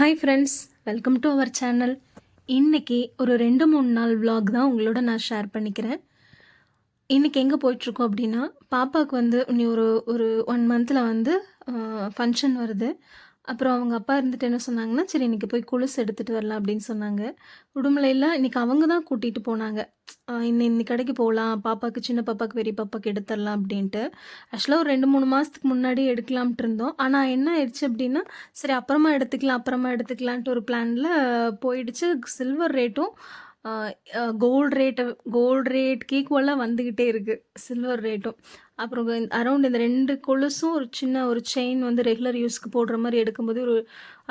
Hi friends welcome to our channel இன்னைக்கு ஒரு ரெண்டு மூணு நாள் விலாக் தான் உங்களோட நான் ஷேர் பண்ணிக்கிறேன். இன்றைக்கி எங்கே போயிட்டுருக்கோம் அப்படின்னா பாப்பாவுக்கு வந்து இனி ஒரு ஒரு ஒன் மந்தில் வந்து ஃபங்க்ஷன் வருது. அப்புறம் அவங்க அப்பா இருந்துட்டு என்ன சொன்னாங்கன்னா சரி இன்னைக்கு போய் கொலுசு எடுத்துகிட்டு வரலாம் அப்படின்னு சொன்னாங்க. உடுமலையில் இன்னைக்கு அவங்க தான் கூட்டிகிட்டு போனாங்க. இன்னும் இந்த கடைக்கு போகலாம். பாப்பாவுக்கு சின்ன பாப்பாவுக்கு பெரிய பாப்பாவுக்கு எடுத்துடலாம் அப்படின்ட்டு. ஆக்சுவலாக ஒரு ரெண்டு மூணு மாதத்துக்கு முன்னாடி எடுக்கலாம்ட்டு இருந்தோம். ஆனால் என்ன ஆயிடுச்சு அப்படின்னா சரி அப்புறமா எடுத்துக்கலாம் அப்புறமா எடுத்துக்கலான்ட்டு ஒரு பிளானில் போயிடுச்சு. சில்வர் ரேட்டும் கோல்டு ரேட்டு கோல்டு ரேட்க்கு ஈக்குவலாக வந்துக்கிட்டே இருக்குது சில்வர் ரேட்டும் அப்புறம் அரௌண்ட் இந்த ரெண்டு கொலுசும் ஒரு சின்ன ஒரு செயின் வந்து ரெகுலர் யூஸ்க்கு போடுற மாதிரி எடுக்கும்போது ஒரு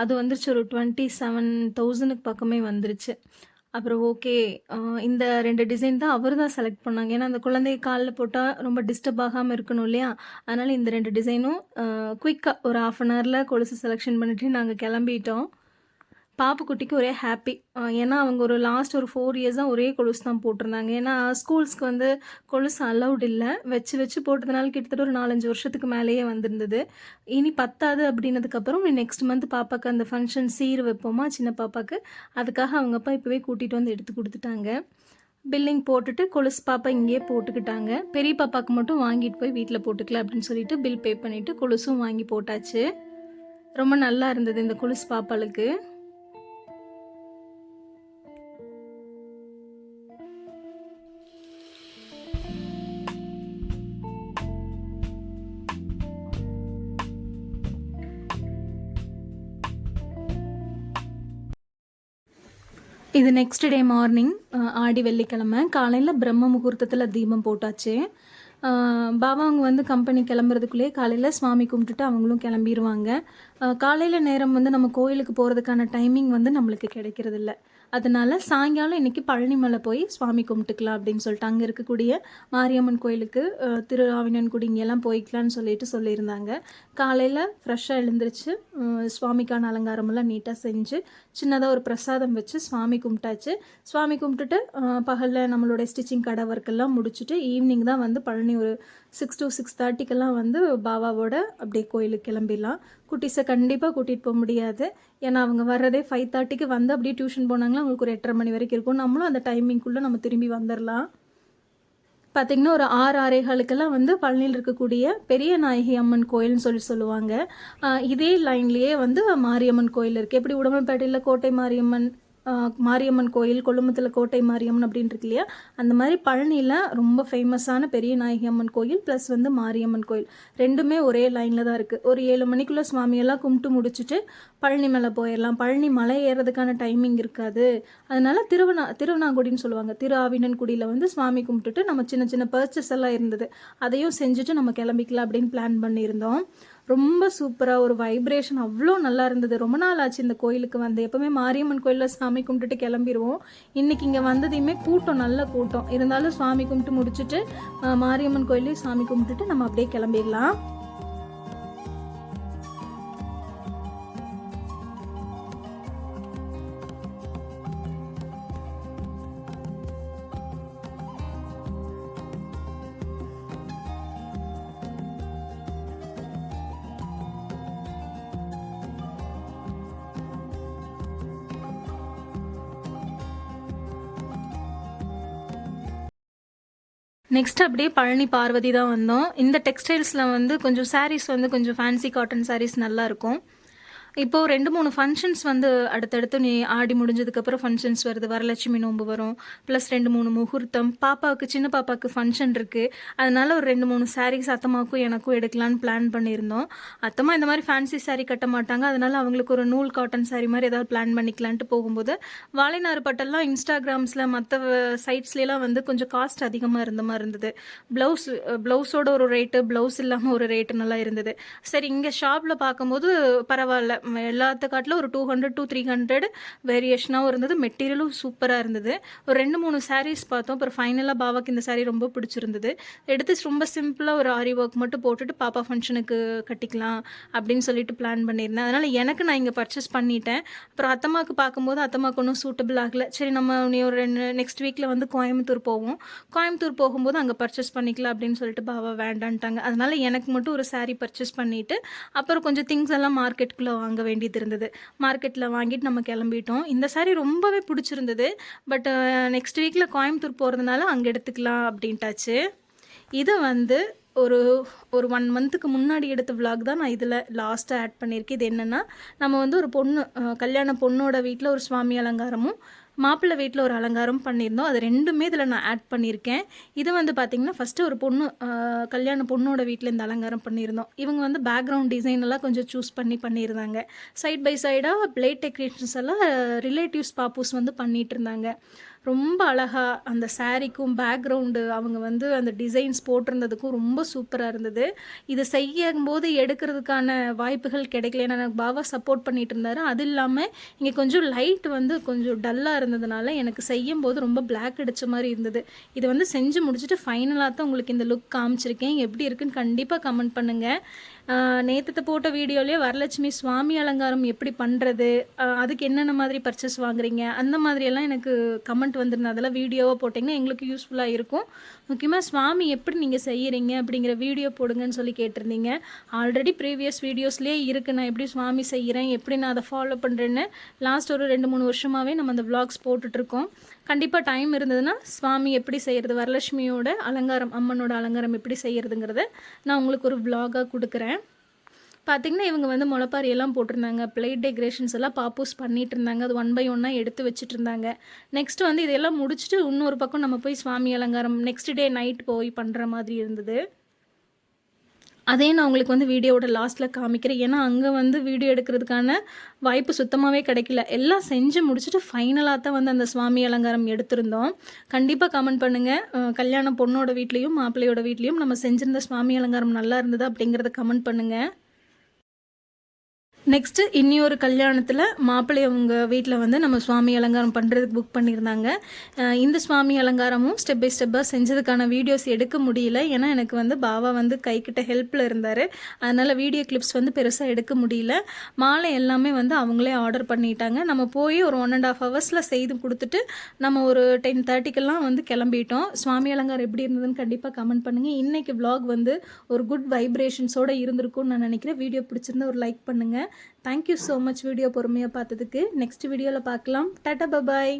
அது வந்துருச்சு ஒரு டுவெண்ட்டி செவன் தௌசண்ட்க்கு பக்கமே வந்துருச்சு. அப்புறம் ஓகே இந்த ரெண்டு டிசைன் தான் அவர் தான் செலக்ட் பண்ணாங்க. ஏன்னா அந்த குழந்தைய காலில் போட்டால் ரொம்ப டிஸ்டர்ப் ஆகாமல் இருக்கணும் இல்லையா? அதனால் இந்த ரெண்டு டிசைனும் குயிக்காக ஒரு ஆஃப் அன் ஹவரில் கொலுசு செலெக்ஷன் பண்ணிவிட்டு நாங்கள் கிளம்பிட்டோம். பாப்புக்குட்டிக்கு ஒரே ஹாப்பி ஏன்னா அவங்க ஒரு லாஸ்ட் ஒரு ஃபோர் இயர்ஸாக ஒரே கொலுசு தான் போட்டிருந்தாங்க. ஏன்னா ஸ்கூல்ஸ்க்கு வந்து கொலுசு அலௌட் இல்லை. வச்சு வச்சு போட்டதுனால கிட்டத்தட்ட ஒரு நாலஞ்சு வருஷத்துக்கு மேலேயே வந்திருந்தது. இனி பத்தாது அப்படின்னதுக்கப்புறம் நெக்ஸ்ட் மந்த் பாப்பாக்கு அந்த ஃபங்க்ஷன் சீர் வைப்போமா? சின்ன பாப்பாவுக்கு அதுக்காக அவங்க அப்பா இப்போவே கூட்டிகிட்டு வந்து எடுத்து கொடுத்துட்டாங்க. பில்லிங் போட்டுட்டு கொலுசு பாப்பா இங்கேயே போட்டுக்கிட்டாங்க. பெரிய பாப்பாவுக்கு மட்டும் வாங்கிட்டு போய் வீட்டில் போட்டுக்கலாம் அப்படின்னு சொல்லிட்டு பில் பே பண்ணிவிட்டு கொலுசும் வாங்கி போட்டாச்சு. ரொம்ப நல்லா இருந்தது இந்த கொலுசு பாப்பாளுக்கு. இது நெக்ஸ்ட் டே மார்னிங் ஆடி வெள்ளிக்கிழமை. காலையில் பிரம்ம முகூர்த்தத்தில் தீபம் போட்டாச்சு. பாபா அவங்க வந்து கம்பெனி கிளம்புறதுக்குள்ளேயே காலையில் சுவாமி கும்பிட்டுட்டு அவங்களும் கிளம்பிடுவாங்க காலையில் நேரம் வந்து நம்ம கோயிலுக்கு போகிறதுக்கான டைமிங் வந்து நம்மளுக்கு கிடைக்கிறதில்ல. அதனால் சாயங்காலம் இன்னைக்கு பழனிமலை போய் சுவாமி கும்பிட்டுக்கலாம் அப்படின்னு சொல்லிட்டு அங்கே இருக்கக்கூடிய மாரியம்மன் கோயிலுக்கு அஹ், திரு இங்கெல்லாம் போய்க்கலான்னு சொல்லிட்டு சொல்லியிருந்தாங்க. காலையில் ஃப்ரெஷ்ஷாக எழுந்திரிச்சு சுவாமிக்கான அலங்காரமெல்லாம் நீட்டாக செஞ்சு சின்னதாக ஒரு பிரசாதம் வச்சு சுவாமி கும்பிட்டாச்சு. சுவாமி கும்பிட்டுட்டு பகலில் நம்மளுடைய ஸ்டிச்சிங் கடை ஒர்க்கெல்லாம் முடிச்சுட்டு ஈவினிங் தான் வந்து பழனி ஒரு சிக்ஸ் டு சிக்ஸ் தேர்ட்டிக்கெல்லாம் வந்து பாபாவோட அப்படியே கோயிலுக்கு கிளம்பிடலாம். குட்டீஸை கண்டிப்பாக கூட்டிகிட்டு போக முடியாது. ஏன்னா அவங்க வர்றதே ஃபைவ் தேர்ட்டிக்கு வந்து அப்படியே டியூஷன் போனாங்கன்னா அவங்களுக்கு ஒரு எட்டரை மணி வரைக்கும் இருக்கும். நம்மளும் அந்த டைமிங்குள்ளே நம்ம திரும்பி வந்துடலாம் பார்த்திங்கன்னா ஒரு ஆறு ஆறேகாலுக்கெல்லாம் வந்து பழனியில் இருக்கக்கூடிய பெரிய நாயகி அம்மன் கோயில்னு சொல்லி சொல்லுவாங்க. இதே லைன்லேயே வந்து மாரியம்மன் கோயில் இருக்குது எப்படி உடம்பல்பேட்டையில் கோட்டை மாரியம்மன் மாரியம்மன் கோயில் கொல்லுமத்தில் கோட்டை மாரியம்மன் அப்படின்னு இருக்கு இல்லையா? அந்த மாதிரி பழனியில் ரொம்ப ஃபேமஸான பெரிய நாயகி அம்மன் கோயில் ப்ளஸ் வந்து மாரியம்மன் கோயில். ரெண்டுமே ஒரே லைனில் தான் இருக்குது ஒரு ஏழு மணிக்குள்ளே சுவாமியெல்லாம் கும்பிட்டு முடிச்சுட்டு பழனி மேலே போயிடலாம். பழனி மலை ஏறதுக்கான டைமிங் இருக்காது. அதனால் திருவண்ணா திருவண்ணாங்குடின்னு சொல்லுவாங்க. திரு ஆவினன்குடியில் வந்து சுவாமி கும்பிட்டுட்டு நம்ம சின்ன சின்ன பர்ச்சஸ் எல்லாம் இருந்தது. அதையும் செஞ்சுட்டு நம்ம கிளம்பிக்கலாம் அப்படின்னு பிளான் பண்ணியிருந்தோம். ரொம்ப சூப்பராக ஒரு வைப்ரேஷன் அவ்வளோ நல்லா இருந்தது. ரொம்ப நாள் ஆச்சு இந்த கோயிலுக்கு வந்து. எப்போவுமே மாரியம்மன் கோயிலில் சாமி கும்பிட்டுட்டு கிளம்பிடுவோம் இன்றைக்கி இங்கே வந்ததையுமே கூட்டம் நல்ல கூட்டம். இருந்தாலும் சாமி கும்பிட்டு முடிச்சுட்டு மாரியம்மன் கோயிலையும் சாமி கும்பிட்டுட்டு நம்ம அப்படியே கிளம்பிடலாம். நெக்ஸ்ட் அப்படியே பழனி பார்வதி தான் வந்தோம். இந்த டெக்ஸ்டைல்ஸில் வந்து கொஞ்சம் சாரீஸ் வந்து கொஞ்சம் ஃபேன்சி காட்டன் சாரீஸ் நல்லாயிருக்கும் இப்போது ரெண்டு மூணு ஃபங்க்ஷன்ஸ் வந்து அடுத்தடுத்து நீ ஆடி முடிஞ்சதுக்கப்புறம் ஃபங்க்ஷன்ஸ் வருது. வரலட்சுமி நோன்பு வரும். ப்ளஸ் ரெண்டு மூணு முகூர்த்தம். பாப்பாவுக்கு சின்ன பாப்பாவுக்கு ஃபங்க்ஷன் இருக்குது அதனால ஒரு ரெண்டு மூணு sarees அத்தம்மாவுக்கும் எனக்கும் எடுக்கலான்னு பிளான் பண்ணியிருந்தோம். அத்தம்மா இந்த மாதிரி ஃபேன்சி சாரீ கட்ட மாட்டாங்க. அதனால அவங்களுக்கு ஒரு நூல் காட்டன் சாரீ மாதிரி ஏதாவது பிளான் பண்ணிக்கலான்ட்டு போகும்போது வாழைநாறு பட்டெல்லாம் இன்ஸ்டாகிராம்ஸில் மற்ற சைட்ஸ்லாம் வந்து கொஞ்சம் காஸ்ட் அதிகமாக இருந்த மாதிரி இருந்தது. ப்ளவுஸ் ப்ளவுஸோட ஒரு ரேட்டு ப்ளவுஸ் இல்லாமல் ஒரு ரேட்டு நல்லா இருந்தது. சரி இங்கே ஷாப்பில் பார்க்கும்போது பரவாயில்ல. எல்லாத்த காட்டிலும் ஒரு two hundred two three hundred வேரியேஷனாகவும் இருந்தது. மெட்டீரியலும் சூப்பராக இருந்தது. ஒரு ரெண்டு மூணு சாரீஸ் பார்த்தோம். அப்புறம் ஃபைனலாக பாபாக்கு இந்த சாரீ ரொம்ப பிடிச்சிருந்தது. எடுத்து ரொம்ப சிம்பிளாக ஒரு ஆரி ஒர்க் மட்டும் போட்டுட்டு பாப்பா ஃபங்க்ஷனுக்கு கட்டிக்கலாம் அப்படின்னு சொல்லிட்டு பிளான் பண்ணியிருந்தேன். அதனால் எனக்கு நான் இங்கே பர்ச்சேஸ் பண்ணிட்டேன். அப்புறம் அத்தம்மாவுக்கு பார்க்கும்போது அத்தம்மாவுக்கு ஒன்றும் சூட்டபிள் ஆகலை. சரி நம்ம நீ ஒரு ரெண்டு நெக்ஸ்ட் வீக்கில் வந்து கோயம்புத்தூர் போவோம். கோயம்புத்தூர் போகும்போது அங்கே பர்ச்சேஸ் பண்ணிக்கலாம் அப்படின்னு சொல்லிட்டு பாபா வேண்டான்ட்டாங்க. அதனால் எனக்கு மட்டும் ஒரு சாரீ பர்ச்சேஸ் பண்ணிவிட்டு அப்புறம் கொஞ்சம் திங்ஸ் எல்லாம் மார்க்கெட்டுக்குள்ளே வாங்க வாங்க வேண்டியது இருந்தது. மார்க்கெட்டில் வாங்கிட்டு நம்ம கிளம்பிட்டோம். இந்த சாரீ ரொம்பவே பிடிச்சிருந்தது. பட் நெக்ஸ்ட் வீக்கில் கோயம்புத்தூர் போகிறதுனால அங்கே எடுத்துக்கலாம் அப்படின்ட்டாச்சு. இது வந்து ஒரு ஒரு ஒன் மந்த்துக்கு முன்னாடி எடுத்த vlog தான் நான் இதில் லாஸ்ட்டாக ஆட் பண்ணியிருக்கேன். இது என்னென்னா நம்ம வந்து ஒரு பொண்ணு கல்யாண பொண்ணோட வீட்டில் ஒரு சுவாமி அலங்காரமும் மாப்பிள்ளை வீட்டில் ஒரு அலங்காரம் பண்ணியிருந்தோம். அது ரெண்டுமே இதில் நான் ஆட் பண்ணியிருக்கேன். இது வந்து பார்த்திங்கன்னா ஃபஸ்ட்டு ஒரு பொண்ணு கல்யாண பொண்ணோட வீட்டில் இந்த அலங்காரம் பண்ணியிருந்தோம். இவங்க வந்து பேக்ரவுண்ட் டிசைன் எல்லாம் கொஞ்சம் சூஸ் பண்ணி பண்ணியிருந்தாங்க. சைட் பை சைடாக பிளேட் டெக்கரேஷன்ஸ் எல்லாம் ரிலேட்டிவ்ஸ் பாப்பூஸ் வந்து பண்ணிகிட்டு இருந்தாங்க. ரொம்ப அழகாக அந்த சாரீக்கும் பேக்ரவுண்டு அவங்க வந்து அந்த டிசைன்ஸ் போட்டிருந்ததுக்கும் ரொம்ப சூப்பராக இருந்தது. இது செய்யும்போது எடுக்கிறதுக்கான வாய்ப்புகள் கிடைக்கல. ஏன்னா எனக்கு பாபா சப்போர்ட் பண்ணிகிட்டு இருந்தார். அது இல்லாமல் இங்கே கொஞ்சம் லைட் வந்து கொஞ்சம் டல்லாக இருந்ததுனால எனக்கு செய்யும் போது ரொம்ப பிளாக் அடிச்ச மாதிரி இருந்தது. இது வந்து செஞ்சு முடிச்சுட்டு ஃபைனலாக தான் உங்களுக்கு இந்த லுக் காமிச்சிருக்கேன். எப்படி இருக்குன்னு கண்டிப்பாக கமெண்ட் பண்ணுங்கள் நேற்று போட்ட வீடியோலேயே வரலட்சுமி சுவாமி அலங்காரம் எப்படி பண்ணுறது அதுக்கு என்னென்ன மாதிரி பர்ச்சேஸ் வாங்குறீங்க? அந்த மாதிரியெல்லாம் எனக்கு கமெண்ட் வந்திருந்தது அதெல்லாம் வீடியோவாக போட்டிங்கன்னா எங்களுக்கு யூஸ்ஃபுல்லாக இருக்கும். முக்கியமாக சுவாமி எப்படி நீங்கள் செய்கிறீங்க அப்படிங்கிற வீடியோ போடுங்கன்னு சொல்லி கேட்டிருந்தீங்க. ஆல்ரெடி ப்ரீவியஸ் வீடியோஸ்லேயே இருக்குது நான் எப்படி சுவாமி செய்கிறேன் எப்படி நான் அதை ஃபாலோ பண்ணுறேன்னு லாஸ்ட் ஒரு ரெண்டு மூணு வருஷமாகவே நம்ம அந்த விளாக்ஸ் போட்டுட்ருக்கோம். கண்டிப்பாக டைம் இருந்ததுன்னா சுவாமி எப்படி செய்கிறது வரலட்சுமியோட அலங்காரம் அம்மனோட அலங்காரம் எப்படி செய்கிறதுங்கிறத நான் உங்களுக்கு ஒரு விளாகாக கொடுக்குறேன். பார்த்தீங்கன்னா இவங்க வந்து முளைப்பாரி எல்லாம் போட்டிருந்தாங்க. பிளேட் டெக்கரேஷன்ஸ் எல்லாம் பாப்பூஸ் பண்ணிட்டு இருந்தாங்க அது ஒன் பை ஒன்னாக எடுத்து வச்சுட்டு இருந்தாங்க நெக்ஸ்ட் வந்து இதெல்லாம் முடிச்சுட்டு இன்னொரு பக்கம் நம்ம போய் சுவாமி அலங்காரம் நெக்ஸ்ட் டே நைட் போய் பண்ணுற மாதிரி இருந்தது. அதே நான் உங்களுக்கு வந்து வீடியோவோட லாஸ்ட்டில் காமிக்கிறேன். ஏன்னா அங்கே வந்து வீடியோ எடுக்கிறதுக்கான வாய்ப்பு சுத்தமாகவே கிடைக்கல. எல்லாம் செஞ்சு முடிச்சுட்டு ஃபைனலாக தான் வந்து அந்த சுவாமி அலங்காரம் எடுத்திருந்தோம். கண்டிப்பாக கமெண்ட் பண்ணுங்கள் கல்யாண பொண்ணோட வீட்லேயும் மாப்பிள்ளையோட வீட்லேயும் நம்ம செஞ்சிருந்த சுவாமி அலங்காரம் நல்லா இருந்தது அப்படிங்கிறத கமெண்ட் பண்ணுங்கள் நெக்ஸ்ட்டு இன்னியொரு கல்யாணத்தில் மாப்பிள்ளை அவங்க வீட்டில் வந்து நம்ம சுவாமி அலங்காரம் பண்ணுறதுக்கு புக் பண்ணியிருந்தாங்க. இந்த சுவாமி அலங்காரமும் ஸ்டெப் பை ஸ்டெப்பாக செஞ்சதுக்கான வீடியோஸ் எடுக்க முடியல. ஏன்னா எனக்கு வந்து பாபா வந்து கைக்கிட்ட ஹெல்ப்பில் இருந்தார். அதனால் வீடியோ கிளிப்ஸ் வந்து பெருசாக எடுக்க முடியல. மாலை எல்லாமே வந்து அவங்களே ஆர்டர் பண்ணிட்டாங்க. நம்ம போய் ஒரு ஒன் அண்ட் ஆஃப் ஹவர்ஸில் செய்து கொடுத்துட்டு நம்ம ஒரு டென் தேர்ட்டிக்கெல்லாம் வந்து கிளம்பிட்டோம். சுவாமி அலங்காரம் எப்படி இருந்ததுன்னு கண்டிப்பாக கமெண்ட் பண்ணுங்கள் இன்றைக்கி வ்ளாக் வந்து ஒரு குட் வைப்ரேஷன்ஸோடு இருந்திருக்கும்னு நான் நினைக்கிறேன். வீடியோ பிடிச்சிருந்தா ஒரு லைக் பண்ணுங்கள் தேங்க்யூ ஸோ மச் வீடியோ பொறுமையாக பார்த்ததுக்கு நெக்ஸ்ட் வீடியோவில் பார்க்கலாம். Tata bye bye